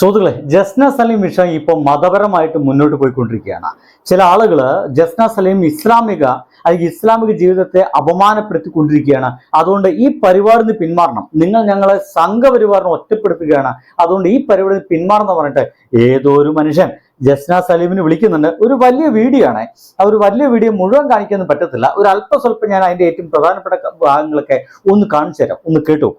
സുഹൃത്തുക്കളെ ജസ്ന സലീം വിഷയം ഇപ്പോൾ മതപരമായിട്ട് മുന്നോട്ട് പോയിക്കൊണ്ടിരിക്കുകയാണ്. ചില ആളുകൾ ജസ്ന സലീം ഇസ്ലാമിക അല്ലെങ്കിൽ ഇസ്ലാമിക ജീവിതത്തെ അപമാനപ്പെടുത്തിക്കൊണ്ടിരിക്കുകയാണ്. അതുകൊണ്ട് ഈ പരിപാടിയിൽ നിന്ന് പിന്മാറണം. നിങ്ങൾ ഞങ്ങളെ സംഘപരിവാറിനെ ഒറ്റപ്പെടുത്തുകയാണ്. അതുകൊണ്ട് ഈ നിന്ന് പിന്മാറണം പറഞ്ഞിട്ട് ഏതോ ഒരു മനുഷ്യൻ ജസ്ന സലീമിന് വിളിക്കുന്നുണ്ട്. ഒരു വലിയ വീഡിയോ ആണ്. ആ ഒരു വലിയ വീഡിയോ മുഴുവൻ കാണിക്കാനൊന്നും പറ്റത്തില്ല. ഒരു അല്പസ്വല്പം ഞാൻ അതിന്റെ ഏറ്റവും പ്രധാനപ്പെട്ട ഭാഗങ്ങളൊക്കെ ഒന്ന് കാണിച്ചു തരാം. ഒന്ന് കേട്ടു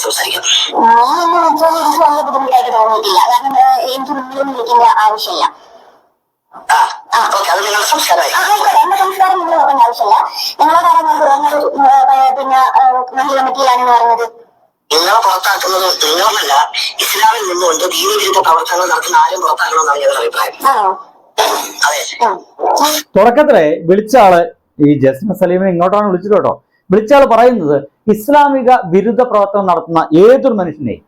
വേണ്ട മാന്യമായി സംസാരിക്കും ഞാനെന്ന് വെച്ചാൽ എനിക്ക് വലിയ ബുദ്ധിമുട്ടായിട്ട് തോന്നിയിട്ടില്ല കാരണം ഏഹ്, എനിക്ക് നിങ്ങളൊന്നും വിളിക്കേണ്ട ആവശ്യമില്ല ആ ഓക്കെ അത് നിങ്ങളുടെ സംസ്കാരമായി ആ, എന്റെ സംസ്കാരം നിങ്ങൾ പറയേണ്ട ആവശ്യമില്ല നിങ്ങളെ പിന്നെ പറഞ്ഞത് പുറത്താക്കുന്നത് നിങ്ങളല്ല. ഇസ്ലാമിൽ നിന്നുകൊണ്ട് ദീനവിരുദ്ധ പ്രവർത്തനങ്ങൾ നടത്തുന്ന ആരും പുറത്താക്കണമെന്നാണ് ഞങ്ങളുടെ അഭിപ്രായം. തുടക്കത്തിലെ വിളിച്ച ആൾ ഈ ജസ്മ സലീമിനെ ഇങ്ങോട്ടാണ് വിളിച്ചത് കേട്ടോ. വിളിച്ച ആൾ പറയുന്നത് ഇസ്ലാമിക വിരുദ്ധ പ്രവർത്തനം നടത്തുന്ന ഏതൊരു മനുഷ്യനെയും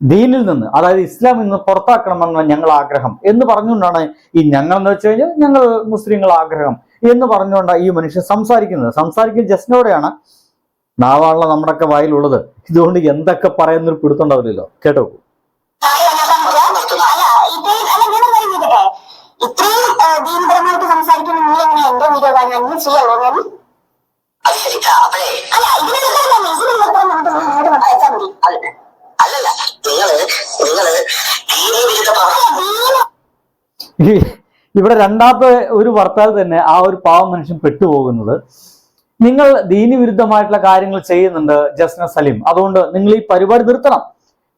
ദീനിൽ നിന്ന് അതായത് ഇസ്ലാമിൽ നിന്ന് പുറത്താക്കണമെന്ന ഞങ്ങൾ ആഗ്രഹം എന്ന് പറഞ്ഞുകൊണ്ടാണ് ഈ ഞങ്ങൾ എന്ന് വെച്ച് കഴിഞ്ഞാൽ ഞങ്ങൾ മുസ്ലിങ്ങൾ ആഗ്രഹം എന്ന് പറഞ്ഞുകൊണ്ടാണ് ഈ മനുഷ്യൻ സംസാരിക്കുന്നത്. സംസാരിക്കുന്ന ജസ്റ്റിനോടെയാണ് നാവാണല്ലോ നമ്മുടെയൊക്കെ വായിലുള്ളത്. ഇതുകൊണ്ട് എന്തൊക്കെ പറയുന്നൊരു പിടുത്തുണ്ടാവില്ലല്ലോ കേട്ടോ? ഇത്രയും സംസാരിക്കുന്ന അല്ലല്ല ഇവിടെ രണ്ടാമത്തെ ഒരു വർത്താവ് തന്നെ ആ ഒരു പാവം മനുഷ്യൻ പെട്ടുപോകുന്നത്. നിങ്ങൾ ദീനി വിരുദ്ധമായിട്ടുള്ള കാര്യങ്ങൾ ചെയ്യുന്നുണ്ട് ജസ്ന സലീം. അതുകൊണ്ട് നിങ്ങൾ ഈ പരിപാടി നിർത്തണം.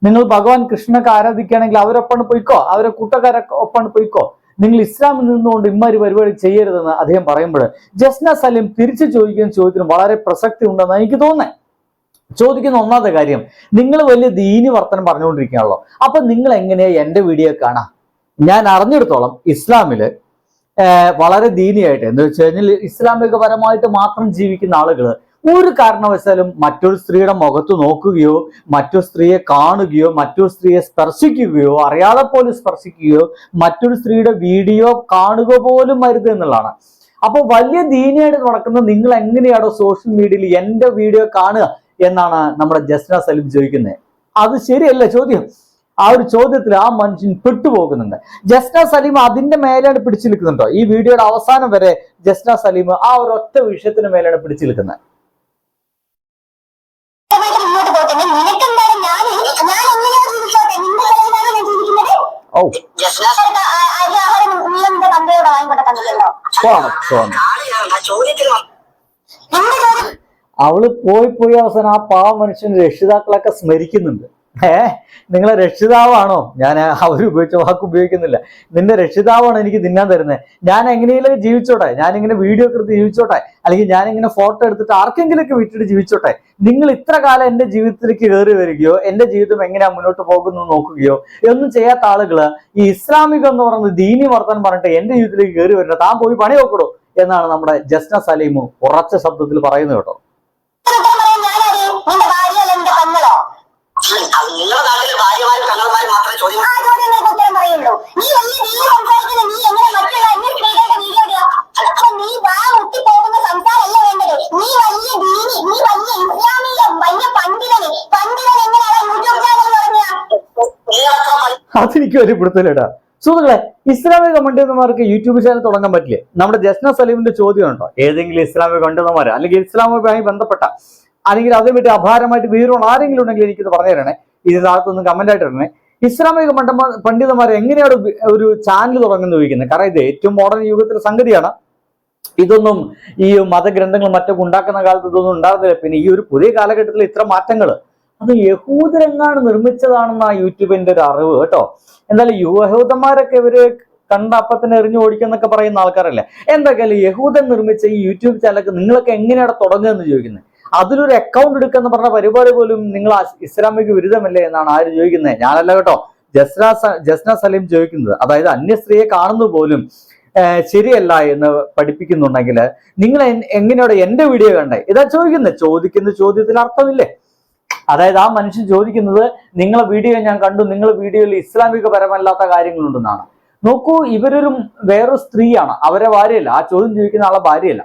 നിങ്ങൾ ഭഗവാൻ കൃഷ്ണനൊക്കെ ആരാധിക്കുകയാണെങ്കിൽ അവരൊപ്പം പോയിക്കോ. അവരെ കൂട്ടക്കാരൊക്കെ ഒപ്പം പോയിക്കോ. നിങ്ങൾ ഇസ്ലാമിൽ നിന്നുകൊണ്ട് ഇമ്മാരി പരിപാടി ചെയ്യരുതെന്ന് അദ്ദേഹം പറയുമ്പോൾ ജസ്ന സലീം തിരിച്ചു ചോദിക്കുന്ന ചോദ്യത്തിന് വളരെ പ്രസക്തി ഉണ്ടെന്ന് എനിക്ക് തോന്നുന്നത് ചോദിക്കുന്ന ഒന്നാമത്തെ കാര്യം നിങ്ങൾ വലിയ ദീനി വർത്തനം പറഞ്ഞുകൊണ്ടിരിക്കുകയാണല്ലോ. അപ്പൊ നിങ്ങൾ എങ്ങനെയാ എന്റെ വീഡിയോ കാണാം? ഞാൻ അറിഞ്ഞെടുത്തോളം ഇസ്ലാമിൽ വളരെ ദീനിയായിട്ട് എന്ന് വെച്ച് കഴിഞ്ഞാൽ ഇസ്ലാമികപരമായിട്ട് മാത്രം ജീവിക്കുന്ന ആളുകൾ ഒരു കാരണവശാലും മറ്റൊരു സ്ത്രീയുടെ മുഖത്ത് നോക്കുകയോ മറ്റൊരു സ്ത്രീയെ കാണുകയോ മറ്റൊരു സ്ത്രീയെ സ്പർശിക്കുകയോ അറിയാതെ പോലും സ്പർശിക്കുകയോ മറ്റൊരു സ്ത്രീയുടെ വീഡിയോ കാണുക പോലും അരുത് എന്നുള്ളതാണ്. അപ്പോൾ വലിയ ദീനിയായിട്ട് നടക്കുന്ന നിങ്ങൾ എങ്ങനെയാണോ സോഷ്യൽ മീഡിയയിൽ എന്റെ വീഡിയോ കാണുക എന്നാണ് നമ്മുടെ ജസ്ന സലിം ചോദിക്കുന്നത്. അത് ശരിയല്ല ചോദ്യം. ആ ഒരു ചോദ്യത്തിൽ ആ മനുഷ്യൻ പെട്ടുപോകുന്നുണ്ട്. ജസ്ന സലീം അതിന്റെ മേലാണ് പിടിച്ചു നിൽക്കുന്നുണ്ടോ? ഈ വീഡിയോയുടെ അവസാനം വരെ ജസ്ന സലീം ആ ഒരു ഒറ്റ വിഷയത്തിന് മേലാണ് പിടിച്ചു നിൽക്കുന്നത്. പോട്ടെ ഞാൻ ഞാൻ എങ്ങനെയാണ് ജീവിച്ചോട്ടെ നിന്റെ ഞാൻ ജീവിക്കുന്നത് അരി ആഹാരം നീ എന്റെ തന്തയോട് വാങ്ങിക്കൊണ്ട അവൾ പോയി പോയി അവസാനം ആ പാവ മനുഷ്യന് രക്ഷിതാക്കളൊക്കെ സ്മരിക്കുന്നുണ്ട്. ഏ നിങ്ങളെ രക്ഷിതാവാണോ? ഞാൻ അവർ ഉപയോഗിച്ച വാക്ക് ഉപയോഗിക്കുന്നില്ല. നിന്റെ രക്ഷിതാവാണ് എനിക്ക് തിന്നാൻ തരുന്നത് ഞാൻ എങ്ങനെയെങ്കിലും ജീവിച്ചോട്ടെ. ഞാൻ ഇങ്ങനെ വീഡിയോ ഒക്കെ എടുത്ത് ജീവിച്ചോട്ടെ. അല്ലെങ്കിൽ ഞാൻ ഇങ്ങനെ ഫോട്ടോ എടുത്തിട്ട് ആർക്കെങ്കിലുമൊക്കെ വിട്ടിട്ട് ജീവിച്ചോട്ടെ. നിങ്ങൾ ഇത്ര കാലം എന്റെ ജീവിതത്തിലേക്ക് കയറി വരികയോ എന്റെ ജീവിതം എങ്ങനെയാ മുന്നോട്ട് പോകുന്നു നോക്കുകയോ ഒന്നും ചെയ്യാത്ത ആളുകൾ ഈ ഇസ്ലാമികം എന്ന് പറയുന്നത് ദീനി വർത്തനം പറഞ്ഞിട്ട് എന്റെ ജീവിതത്തിലേക്ക് കയറി വരുന്നത് താൻ പോയി പണി നോക്കടോ എന്നാണ് നമ്മുടെ ജസ്ന സലീമു ഉറച്ച ശബ്ദത്തിൽ പറയുന്നത് കേട്ടോ ഉത്തരം പറയാൻ ഞാനാര് നിന്റെ ഭാര്യ അല്ല നിന്റെ പെങ്ങളോ അത് നിങ്ങളുടെ നാട്ടിലെ ഭാര്യമാരും തങ്ങൾമാരും മാത്രമേ ചോദ്യം ആ ചോദ്യങ്ങൾക്ക് ഉത്തരം പറയുള്ളൂ. നീ വലിയ നീ സംസാരിക്കുന്ന നീ എങ്ങനെ മറ്റുള്ള അന്യ സ്ത്രീകളുടെ വീഡിയോ ഇടുക? അപ്പൊ നീ വാ മുട്ടി പോകുന്ന സംസാരമല്ല വേണ്ടത്. നീ വലിയ ദീനി നീ വലിയ ഇസ്ലാമിക വലിയ പണ്ഡിതന്. പണ്ഡിതൻ എങ്ങനെയാണ് യൂട്യൂബ് ചാനൽ പറഞ്ഞ? അതെനിക്ക് ഒരു പിടുത്തലേടാ സുഹൃത്തുക്കളെ ഇസ്ലാമിക പണ്ഡിതന്മാർക്ക് യൂട്യൂബ് ചാനൽ തുടങ്ങാൻ പറ്റില്ലേ? നമ്മുടെ ജസ്ന സലീമിന്റെ ചോദ്യം ഉണ്ടോ ഏതെങ്കിലും ഇസ്ലാമിക പണ്ഡിതന്മാർ അല്ലെങ്കിൽ ഇസ്ലാമുമായി ബന്ധപ്പെട്ട അല്ലെങ്കിൽ അതേ വിട്ട് അപാരമായിട്ട് വീറുള്ള ആരെങ്കിലും ഉണ്ടെങ്കിൽ എനിക്കിത് പറഞ്ഞു തരണേ. താഴത്തൊന്ന് കമന്റ് ആയിട്ട് ഇടണേ. ഇസ്ലാമിക പണ്ഡമ പണ്ഡിതന്മാർ എങ്ങനെയാണ് ഒരു- ചാനൽ തുടങ്ങുന്നത് ചോദിക്കുന്നത്? കാരണം ഇത് ഏറ്റവും മോഡേൺ യുഗത്തിലെ സംഗതിയാണ്. ഇതൊന്നും ഈ മതഗ്രന്ഥങ്ങൾ മറ്റൊക്കെ ഉണ്ടാക്കുന്ന കാലത്ത് ഇതൊന്നും ഉണ്ടാകുന്നില്ല പിന്നെ ഈ ഒരു പുതിയ കാലഘട്ടത്തിൽ ഇത്ര മാറ്റങ്ങൾ. അത് യഹൂദരെങ്ങാണ് നിർമ്മിച്ചതാണെന്ന യൂട്യൂബിന്റെ ഒരു അറിവ് കേട്ടോ. എന്തായാലും യഹൂദന്മാരൊക്കെ ഇവർ കണ്ട അപ്പത്തിന് എറിഞ്ഞു ഓടിക്കുന്നൊക്കെ പറയുന്ന ആൾക്കാരല്ലേ? എന്തൊക്കെയല്ലേ? യഹൂദൻ നിർമ്മിച്ച ഈ യൂട്യൂബ് ചാനലൊക്കെ നിങ്ങളൊക്കെ എങ്ങനെയാണ് തുടങ്ങുക എന്ന് ചോദിക്കുന്നത്? അതിലൊരു അക്കൗണ്ട് എടുക്കുന്ന പറഞ്ഞ പരിപാടി പോലും നിങ്ങൾ ഇസ്ലാമിക് വിരുദ്ധമല്ലേ എന്നാണ് ആര് ചോദിക്കുന്നത് ഞാനല്ല കേട്ടോ. ജസ്ന ജസ്ന സലീം ചോദിക്കുന്നത്. അതായത് അന്യ സ്ത്രീയെ കാണുന്നത് പോലും ശരിയല്ല എന്ന് പഠിപ്പിക്കുന്നുണ്ടെങ്കിൽ നിങ്ങൾ എങ്ങനെയോടെ എന്റെ വീഡിയോ കണ്ടേ? ഇതാ ചോദിക്കുന്നത് ചോദിക്കുന്ന ചോദ്യത്തിൽ അർത്ഥമില്ലേ? അതായത് ആ മനുഷ്യൻ ചോദിക്കുന്നത് നിങ്ങളെ വീഡിയോ ഞാൻ കണ്ടു. നിങ്ങളെ വീഡിയോയിൽ ഇസ്ലാമിക പരമല്ലാത്ത കാര്യങ്ങളുണ്ടെന്നാണ്. നോക്കൂ ഇവരൊരു വേറൊരു സ്ത്രീയാണ്. അവരെ ഭാര്യയല്ല. ആ ചോദ്യം ചോദിക്കുന്ന ആളെ ഭാര്യയല്ല.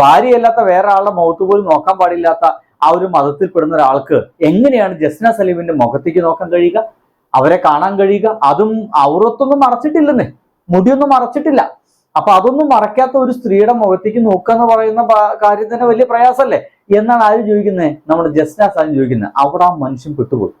ഭാര്യയല്ലാത്ത വേറെ ആളുടെ മുഖത്ത് പോലും നോക്കാൻ പാടില്ലാത്ത ആ ഒരു മതത്തിൽപ്പെടുന്ന ഒരാൾക്ക് എങ്ങനെയാണ് ജസ്ന സലീമിന്റെ മുഖത്തേക്ക് നോക്കാൻ കഴിയുക? അവരെ കാണാൻ കഴിയുക? അതും ഔറത്തൊന്നും മറച്ചിട്ടില്ലെന്നേ. മുടിയൊന്നും മറച്ചിട്ടില്ല. അപ്പൊ അതൊന്നും മറക്കാത്ത ഒരു സ്ത്രീയുടെ മുഖത്തേക്ക് നോക്കുക എന്ന് പറയുന്ന കാര്യം തന്നെ വലിയ പ്രയാസമല്ലേ? എന്നാണ് ആര് ചോദിക്കുന്നത് നമ്മൾ ജസ്ന സലീം ചോദിക്കുന്നത് അവിടെ ആ മനുഷ്യൻ പെട്ടുപോയി.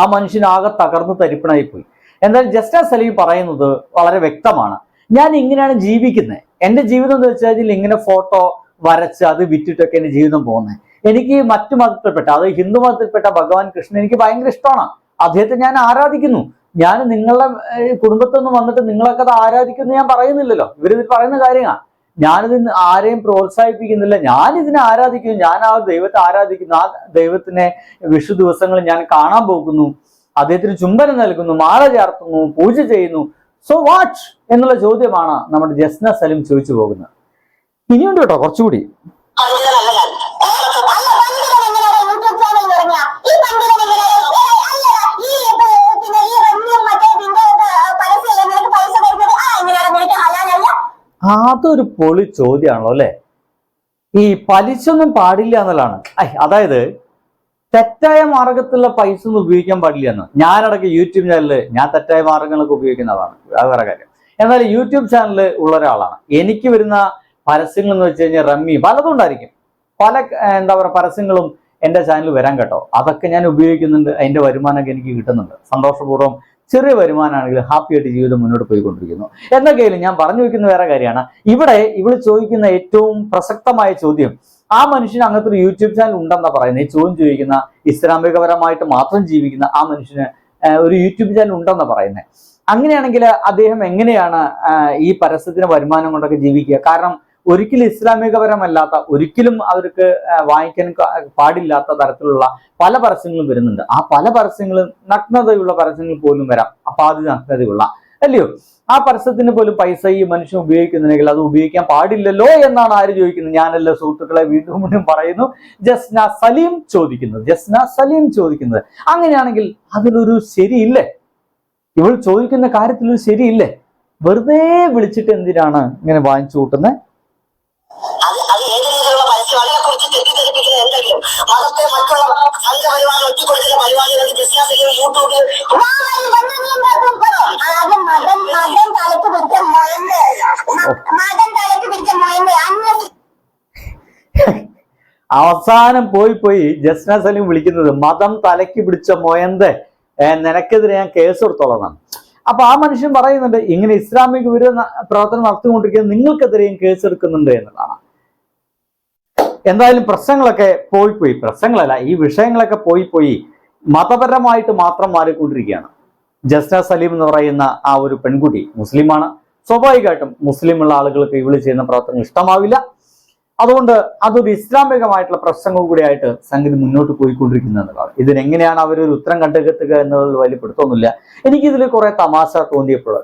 ആ മനുഷ്യൻ ആകെ തകർന്ന് തരിപ്പണായി പോയി എന്നാൽ ജസ്ന സലീം പറയുന്നത് വളരെ വ്യക്തമാണ്. ഞാൻ ഇങ്ങനെയാണ് ജീവിക്കുന്നത് എന്റെ ജീവിതം എന്ന് വെച്ചാൽ ഇങ്ങനെ ഫോട്ടോ വരച്ച് അത് വിറ്റിട്ടൊക്കെ എന്റെ ജീവിതം പോകുന്നത് എനിക്ക് മറ്റു മതത്തിൽപ്പെട്ട അത് ഹിന്ദു മതത്തിൽപ്പെട്ട ഭഗവാൻ കൃഷ്ണൻ എനിക്ക് ഭയങ്കര ഇഷ്ടമാണ്. അദ്ദേഹത്തെ ഞാൻ ആരാധിക്കുന്നു. ഞാൻ നിങ്ങളുടെ കുടുംബത്തിൽ നിന്ന് വന്നിട്ട് നിങ്ങളൊക്കെ അത് ആരാധിക്കുന്നു ഞാൻ പറയുന്നില്ലല്ലോ. ഇവരിതിൽ പറയുന്ന കാര്യമാണ് ഞാനിത് ആരെയും പ്രോത്സാഹിപ്പിക്കുന്നില്ല. ഞാൻ ഇതിനെ ആരാധിക്കുന്നു. ഞാൻ ആ ദൈവത്തെ ആരാധിക്കുന്നു. ആ ദൈവത്തിനെ വിഷു ദിവസങ്ങളിൽ ഞാൻ കാണാൻ പോകുന്നു. അദ്ദേഹത്തിന് ചുംബനം നൽകുന്നു മാല ചേർത്തുന്നു പൂജ ചെയ്യുന്നു. സോ വാട്ട് എന്നുള്ള ചോദ്യമാണ് നമ്മുടെ ജസ്ന സലിം ചോദിച്ചു പോകുന്നത്. ഇനിയുണ്ട് കേട്ടോ കുറച്ചുകൂടി. അതൊരു പൊളി ചോദ്യമാണല്ലോ അല്ലെ? ഈ പലിശ ഒന്നും പാടില്ല എന്നുള്ളതാണ്. അതായത് തെറ്റായ മാർഗത്തിലുള്ള പൈസ ഒന്നും ഉപയോഗിക്കാൻ പാടില്ല എന്ന് ഞാനടക്കം യൂട്യൂബ് ചാനലിൽ ഞാൻ തെറ്റായ മാർഗങ്ങളൊക്കെ ഉപയോഗിക്കുന്നതാണ്. അത് വേറെ കാര്യം. എന്നാൽ യൂട്യൂബ് ചാനലിൽ ഉള്ള ഒരാളാണ്. എനിക്ക് വരുന്ന പരസ്യങ്ങൾ എന്ന് വെച്ച് കഴിഞ്ഞാൽ റമ്മി പലതും ഉണ്ടായിരിക്കും. പല എന്താ പറയുക പരസ്യങ്ങളും എന്റെ ചാനലിൽ വരാൻ കേട്ടോ. അതൊക്കെ ഞാൻ ഉപയോഗിക്കുന്നുണ്ട്. അതിന്റെ വരുമാനമൊക്കെ എനിക്ക് കിട്ടുന്നുണ്ട്. സന്തോഷപൂർവം ചെറിയ വരുമാനമാണെങ്കിൽ ഹാപ്പി ആയിട്ട് ജീവിതം മുന്നോട്ട് പോയിക്കൊണ്ടിരിക്കുന്നു. എന്നൊക്കെയും ഞാൻ പറഞ്ഞു വെക്കുന്ന വേറെ കാര്യമാണ്. ഇവിടെ ഇവിടെ ചോദിക്കുന്ന ഏറ്റവും പ്രസക്തമായ ചോദ്യം ആ മനുഷ്യന് അങ്ങനത്തെ ഒരു യൂട്യൂബ് ചാനൽ ഉണ്ടെന്നാ പറയുന്നത് ഈ ചോദ്യം ചോദിക്കുന്ന ഇസ്ലാമികപരമായിട്ട് മാത്രം ജീവിക്കുന്ന ആ മനുഷ്യന് ഒരു യൂട്യൂബ് ചാനൽ ഉണ്ടെന്നാ പറയുന്നത് അങ്ങനെയാണെങ്കിൽ അദ്ദേഹം എങ്ങനെയാണ് ഈ പരസ്യത്തിന് വരുമാനം കൊണ്ടൊക്കെ ജീവിക്കുക? കാരണം ഒരിക്കലും ഇസ്ലാമികപരമല്ലാത്ത ഒരിക്കലും അവർക്ക് വാങ്ങിക്കാൻ പാടില്ലാത്ത തരത്തിലുള്ള പല പരസ്യങ്ങളും വരുന്നുണ്ട്. ആ പല പരസ്യങ്ങളും നഗ്നതയുള്ള പരസ്യങ്ങൾ പോലും വരാം. അപാതി നഗ്നതയുള്ള അല്ലയോ? ആ പരസ്യത്തിന് പോലും പൈസ ഈ മനുഷ്യൻ ഉപയോഗിക്കുന്നുണ്ടെങ്കിൽ അത് ഉപയോഗിക്കാൻ പാടില്ലല്ലോ എന്നാണ് ആര് ചോദിക്കുന്നത്? ഞാനല്ല സുഹൃത്തുക്കളെ വീണ്ടും വീണ്ടും പറയുന്നു. ജസ്ന സലീം ചോദിക്കുന്നത്. ജസ്ന സലീം ചോദിക്കുന്നത്. അങ്ങനെയാണെങ്കിൽ അതിലൊരു ശരിയില്ലേ? ഇവൾ ചോദിക്കുന്ന കാര്യത്തിലൊരു ശരിയില്ലേ? വെറുതെ വിളിച്ചിട്ട് എന്തിനാണ് ഇങ്ങനെ വാങ്ങിച്ചു കൂട്ടുന്നത് മതത്തെ മറ്റുള്ള സംഘപരിവാരം ഒറ്റപ്പെടുത്തുന്ന പരിപാടികൾ ബിസിനസ് യൂട്യൂബിൽ മതം മതം തലക്ക് പിടിച്ച മോയന്റെ മതം തലക്ക് പിടിച്ച മോയന്റെ അവസാനം പോയി പോയി ജസ്ന സലീം വിളിക്കുന്നത് മതം തലയ്ക്ക് പിടിച്ച മൊയന്ത നിനക്കെതിരെ ഞാൻ കേസ് കൊടുത്തോളാം. അപ്പൊ ആ മനുഷ്യൻ പറയുന്നുണ്ട് ഇങ്ങനെ ഇസ്ലാമിക വിരുദ്ധ പ്രവർത്തനം നടത്തിക്കൊണ്ടിരിക്കുന്നത് നിങ്ങൾക്കെതിരെയും കേസ് എടുക്കുന്നുണ്ട് എന്നുള്ളതാണ്. എന്തായാലും പ്രശ്നങ്ങളൊക്കെ പോയി പോയി പ്രശ്നങ്ങളല്ല ഈ വിഷയങ്ങളൊക്കെ പോയി പോയി മതപരമായിട്ട് മാത്രം മാറിക്കൊണ്ടിരിക്കുകയാണ്. ജസ്ന സലീം എന്ന് പറയുന്ന ആ ഒരു പെൺകുട്ടി മുസ്ലിമാണ്. സ്വാഭാവികമായിട്ടും മുസ്ലിമുള്ള ആളുകൾക്ക് ഇവൾ ചെയ്യുന്ന പ്രവർത്തനം ഇഷ്ടമാവില്ല. അതുകൊണ്ട് അതൊരു ഇസ്ലാമികമായിട്ടുള്ള പ്രശ്നങ്ങൾ കൂടിയായിട്ട് സംഗതി മുന്നോട്ട് പോയിക്കൊണ്ടിരിക്കുന്നത് എന്നുള്ളതാണ് ഇതിനെങ്ങനെയാണ് അവരൊരു ഉത്തരം കണ്ടെത്തുക എന്നുള്ളത് വലിയ പിടുത്തമൊന്നുമില്ല. എനിക്കിതിൽ കുറെ തമാശ തോന്നിയപ്പോൾ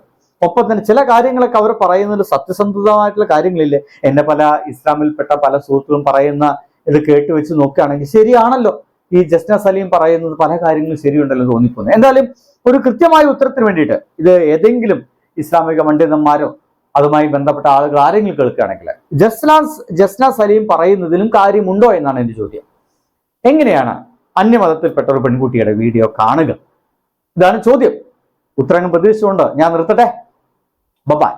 ഒപ്പം തന്നെ ചില കാര്യങ്ങളൊക്കെ അവർ പറയുന്നതിൽ സത്യസന്ധതമായിട്ടുള്ള കാര്യങ്ങളില്ലേ? എന്നെ പല ഇസ്ലാമിൽപ്പെട്ട പല സുഹൃത്തുക്കളും പറയുന്ന ഇത് കേട്ട് വെച്ച് നോക്കുകയാണെങ്കിൽ ശരിയാണല്ലോ. ഈ ജസ്ന സലീം പറയുന്നത് പല കാര്യങ്ങളും ശരിയുണ്ടല്ലോ തോന്നിപ്പോകുന്നത് എന്തായാലും ഒരു കൃത്യമായ ഉത്തരത്തിന് വേണ്ടിയിട്ട് ഇത് ഏതെങ്കിലും ഇസ്ലാമിക പണ്ഡിതന്മാരോ അതുമായി ബന്ധപ്പെട്ട ആളുകൾ ആരെങ്കിലും കേൾക്കുകയാണെങ്കിൽ ജസ്നാസ് ജസ്ന സലീം പറയുന്നതിലും കാര്യമുണ്ടോ എന്നാണ് എന്റെ ചോദ്യം. എങ്ങനെയാണ് അന്യമതത്തിൽപ്പെട്ട ഒരു പെൺകുട്ടിയുടെ വീഡിയോ കാണുക? ഇതാണ് ചോദ്യം. ഉത്തരങ്ങൾ പ്രതീക്ഷിച്ചുകൊണ്ട് ഞാൻ നിർത്തട്ടെ. Bye-bye.